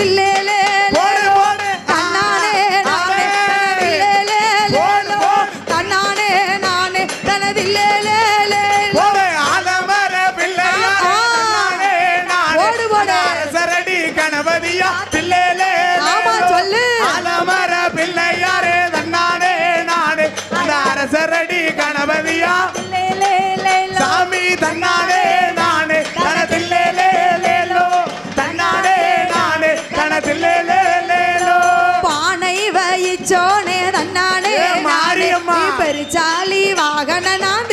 दिल ले ले ஜாலி வாகன நான்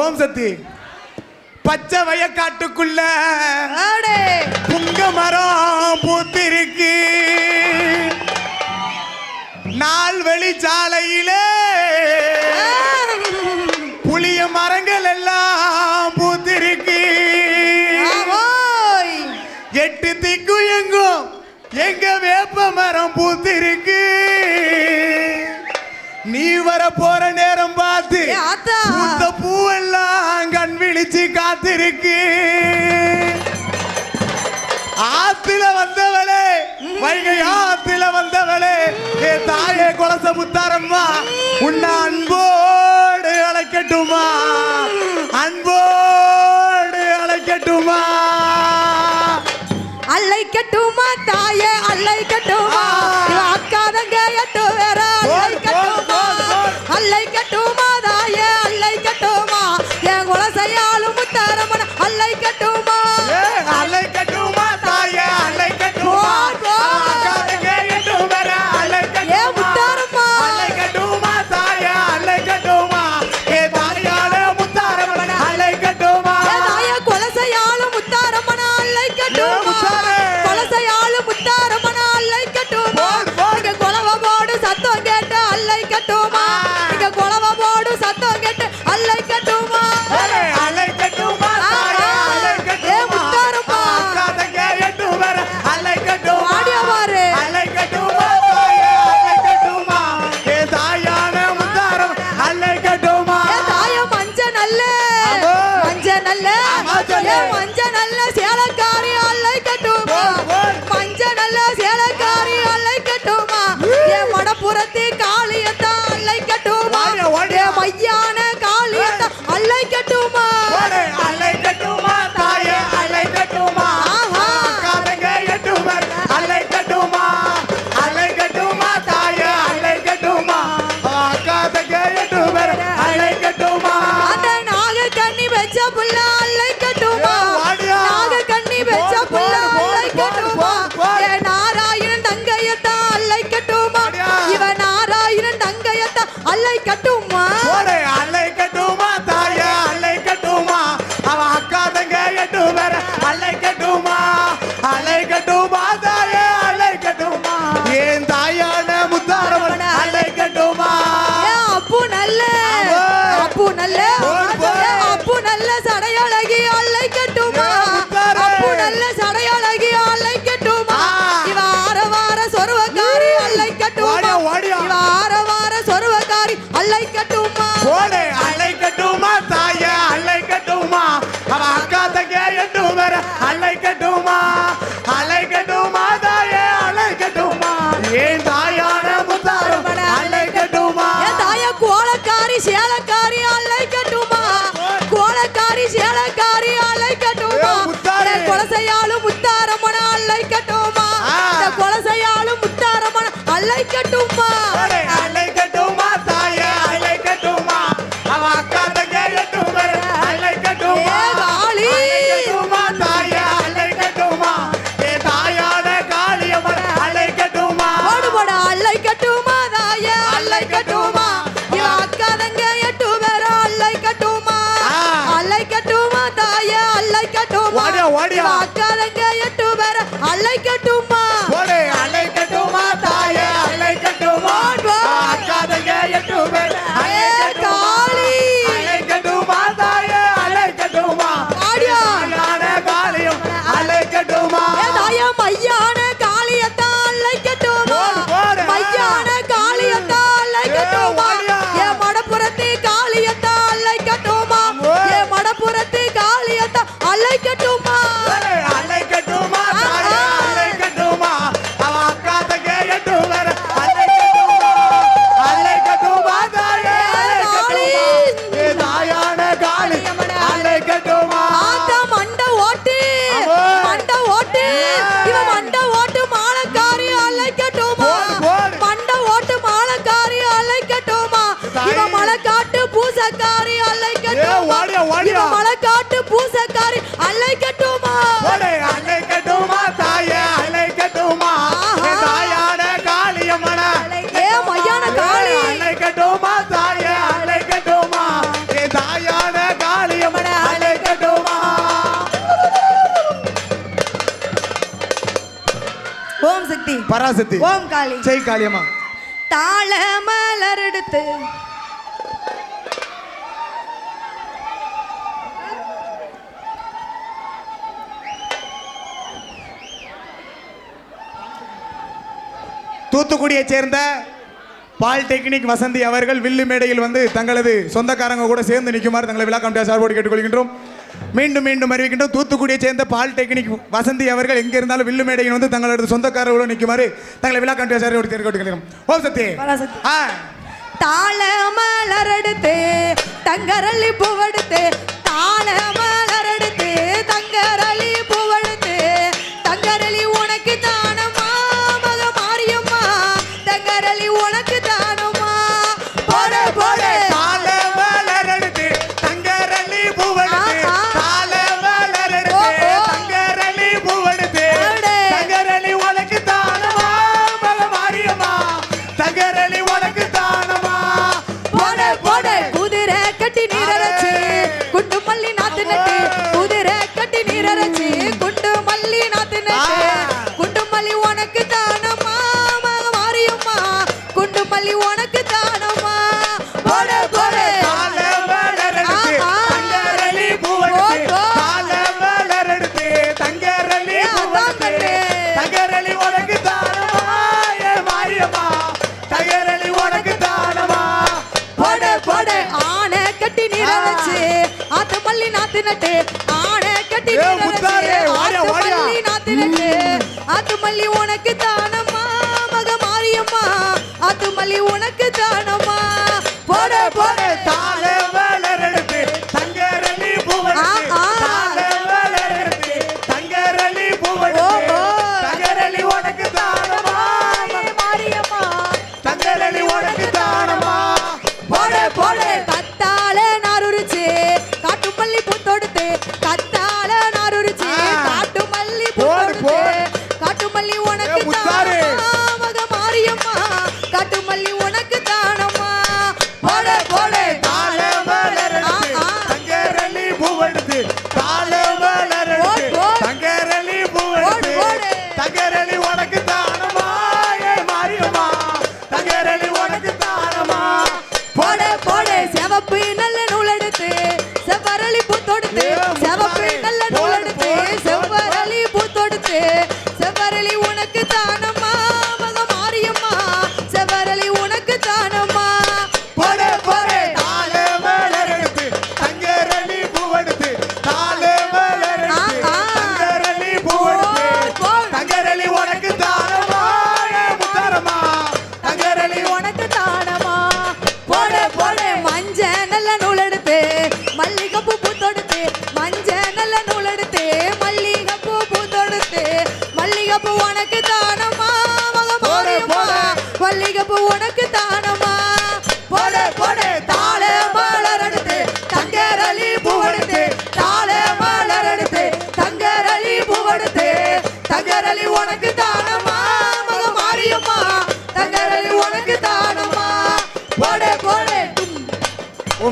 ஓம் சக்தி. பச்சை வயக்காட்டுக்குள்ள புங்க மரம் பூத்திருக்கு. நாள் வெளிச்சாலையிலே புளிய மரங்கள் எல்லாம் பூத்திருக்கு. எட்டு திக்கு எங்கும் எங்க வேப்ப மரம் பூத்திருக்கு. நீ வர போற நேரம் பார்த்து வைகை ஆத்தில வந்தவளே ஏ தாயே கொலச முத்தாரம்மா உன்னை அன்போடு அழைக்கட்டுமா? அன்போடு அழைக்கட்டுமா? அல்லைக்கட்டுமா தாயே அல்லைக்கட்டுமா Hello. canto அழைக்கட்டுமா அழைக்கட்டுமா தாய அழைக்கட்டுமா அவ அக்கா கேட்டுமா அழைக்கட்டுமா காளி. தாய அழைக்கட்டுமா ஏ தாயாத காளியம்மன் அழைக்கட்டுமா ஓடுபட அழைக்கட்டுமா தாய அழைக்கட்டுமா இவ அக்கா தங்க எட்டு பேர அழைக்கட்டுமா அழைக்கட்டுமா தாய அழைக்கட்டுமா ஓடி அக்கா தங்க பராசக்தி. ஓம் காளி. ஜெய் காளியம்மா தாள மலர் எடுத்து தூத்துக்குடியை சேர்ந்த பாலிடெக்னிக் வசந்தி அவர்கள் வில்லு மேடையில் வந்து தங்களது சொந்தக்காரங்க கூட சேர்ந்து நிற்குமாறு தங்களை விழா கமிட்டியார் சார்போடு கேட்டுக்கொள்கின்றோம். மீண்டும் மீண்டும் அறிவிக்கின்றோம். தூத்துக்குடியை சேர்ந்த பாலிடெக்னிக் வசந்தி அவர்கள் எங்கே இருந்தாலும் வில்லு மேடையில் வந்து தங்களோட சொந்தக்காரர்களோடு நிற்குமாறு தங்களை விழா கண்டு சார் ஒரு தெரிவிக்க ஓம் சத்தி தாள மலர் எடுத்து தங்கரள்ளி பூவெடுத்து தாள நட்டு ஆட கட்டி நாத்து நட்டு ஆத்து மல்லி உனக்கு தானம்மா மக மாரியம்மா ஆத்து மல்லி உனக்கு தானம்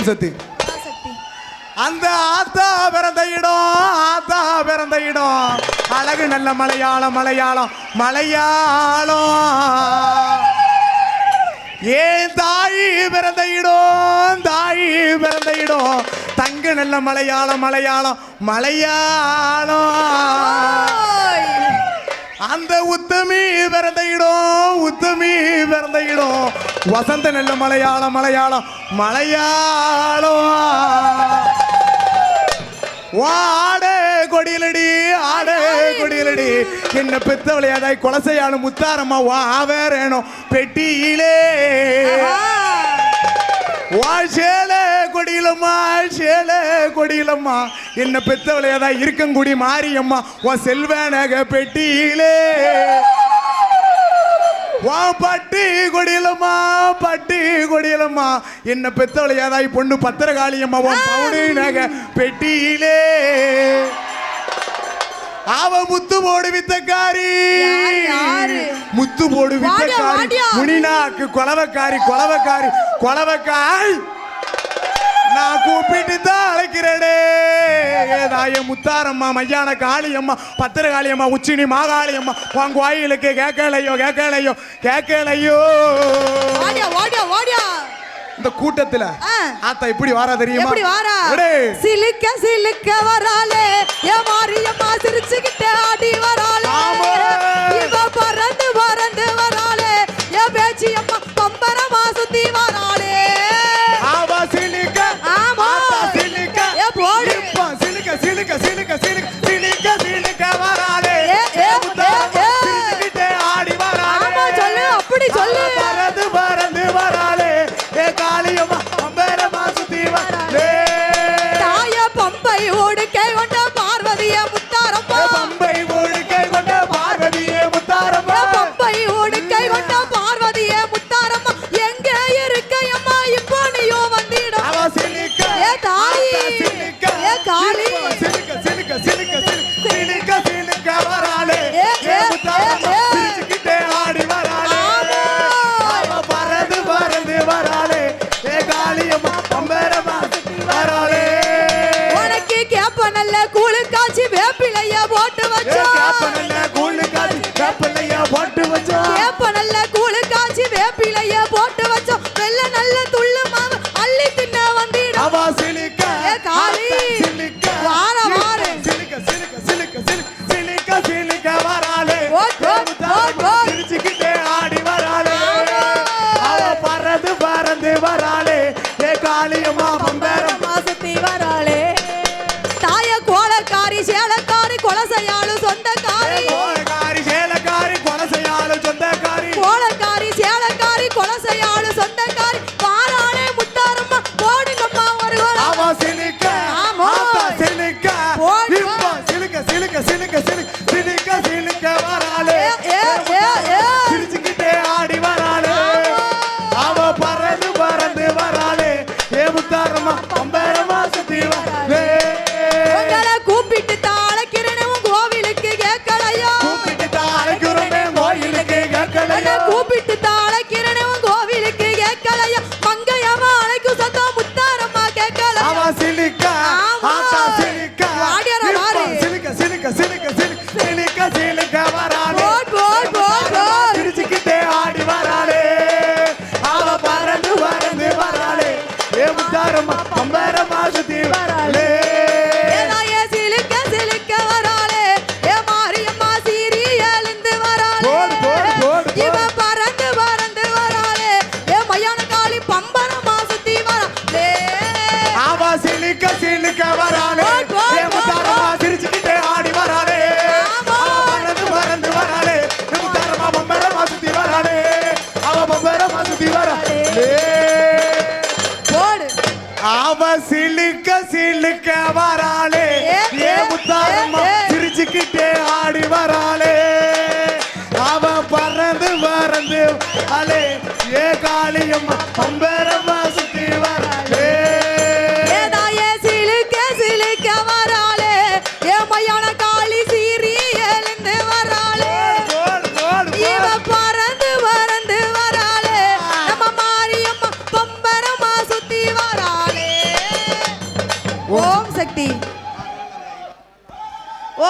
ஓம் சக்தி. அந்த ஆத்தா பிறந்த இடம் ஆத்தா பிறந்த இடம். அழகு நல்ல மலையாளம் மலையாளம் மலையாளம். ஏன் தாய் பிறந்த இடம் தாய் பிறந்த இடம்? தங்க நல்ல மலையாளம் மலையாளம் மலையாளம். அந்த உத்தமி விரத இடம் உத்தமி விரத இடம் வசந்த நெல்ல மலையாளம் மலையாளம் மலையாளம் ஆடே கொடியிலடி ஆடே கொடியிலடி. என்ன பெத்த விளையாதாய் கொலசையான முத்தாரம்மா வா வேறேனும் பெட்டியிலே வாசேல கொடியிலம்மா சேல கொடியிலம்மா. என்ன பெத்தவளையா தான் இருக்கங்குடி மாரியம்மா. உன் செல்வனக பெட்டியிலே. வா பட்டி கொடியிலம்மா பட்டி கொடியிலம்மா. என்ன பெத்தவளையா தான் பொண்ணு பத்திரகாளியம்மா உன் பவுனு நக பெட்டியிலே. அவ முத்து போடு வித்தக்காரி. முத்து போடு வித்தக்காரி. முனிநாக்கு கொலவக்காரி கொலவக்காரி. கொலவக்காய். நான் கூப்பிட்டு தான் அழைக்கிறேடே ஏதாய முத்தாரம்மா மையான காளியம்மா பத்திர காளியம்மா உச்சினி மாகாளியம்மா உன் கோயிலுக்கு கேட்கலையோ கேட்கலையோ கேட்கலையோ இந்த கூட்டத்துல ஆத்தா இப்படி வாரா தெரியுமா? இப்படி வாரா? சிலுக்க சிலுக்க வராளே. ஏ மாரியம்மா சிரிச்சுக்கிட்டு ஆடி வராளே. அவ சிலுக்க சிலுக்க வராளே. ஏ முத்தாரம்மா சிரிச்சுக்கிட்டே ஆடி வராளே. அவ பறந்து பறந்து அலே ஏ காளியம்மா பம்பரம்மா சுத்தி வர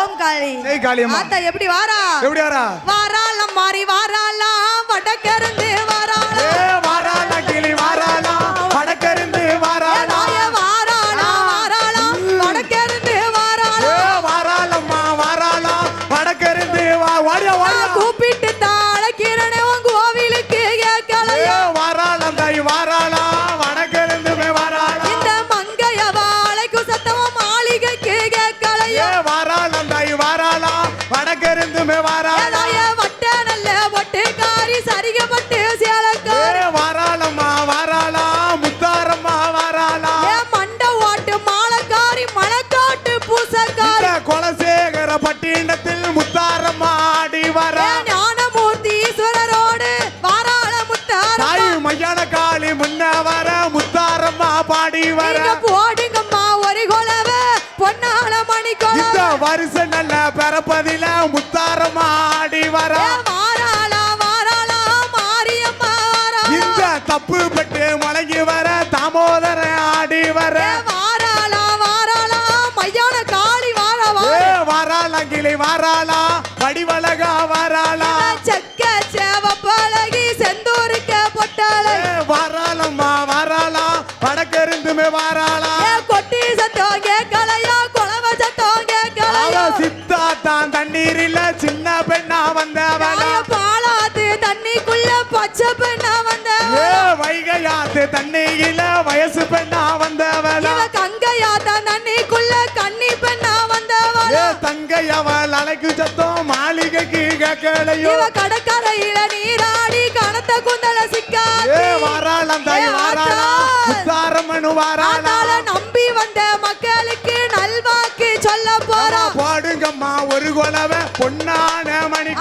ஓம் காளி. காளி ஆத்தா எப்படி வாரா? எப்படி வாரா? வாராளம் மாறி வாராளா வடக்கருந்து பிறப்பதில முத்தாரம் ஆடி வர. இந்த தப்பு பட்டு முழங்கி வர தாமோதர ஆடி வர. வராளங்கிளி வராளா வடிவழகா வராளா. செக்க பழகி செந்தூருக்க பொட்டாள வராளம்மா வராளா வடக்கருந்துமே வராளா. கொட்டி நீரில சின்ன பெண்ணா வந்தவளா பாலாத்து தண்ணிக்குள்ள பச்சை பெண்ணா வந்தவளா வைகையாத்து தண்ணியில வயசு பெண்ணா வந்தவளா கங்கையாத்த தண்ணிக்குள்ள கண்ணி பெண்ணா வந்தவளா தங்கையவள் அழைக்கு சத்தம் மாளிகைக்கு கேட்கலையோ கடற்கரையில நீராடி கனத்த குந்தல சிக்கா வாராளம் தாய் வாராளா? உத்தாரம் நம்பி வந்த மக்களுக்கு நல்வாக்கு சொல்ல போறா. ஒரு கொலவ பொன்னான மணி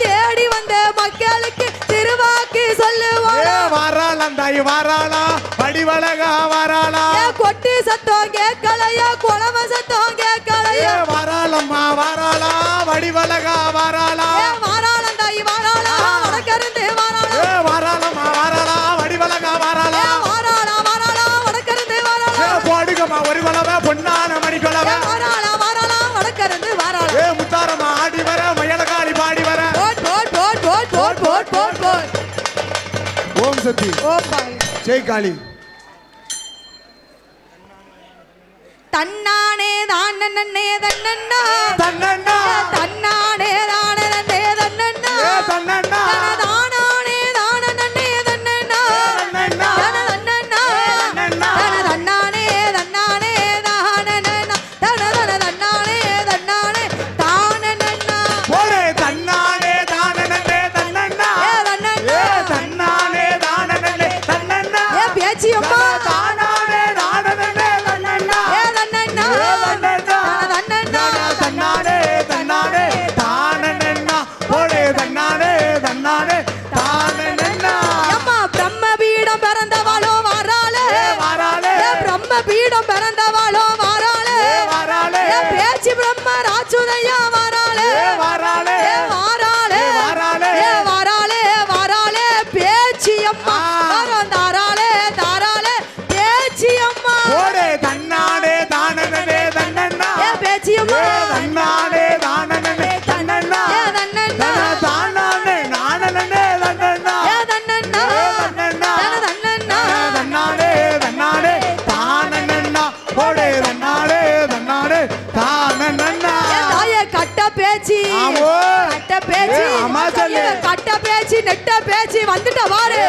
தேடி வந்த மக்களுக்கு திருவாக்கு சொல்லுவாங்க வராளாம் தாய் வராளா வடிவழகா வராளா. கொட்டி சத்தம் கேட்கலையா கொலவ சத்தம் கேட்கலையா? வராளம்மா வராளா வடிவழகா வராளா. போட் போட் போட் ஓம் சக்தி. ஓம் பாய் ஜெய் காளி. தன்னானே தான் நன்னே தன்னன்னா. பீடம் பிறந்தவாளோ மாறாளே பேச்சு பிரம்ம ராஜுதையா நெட்டா பேச்சு வந்துட்ட வாரு.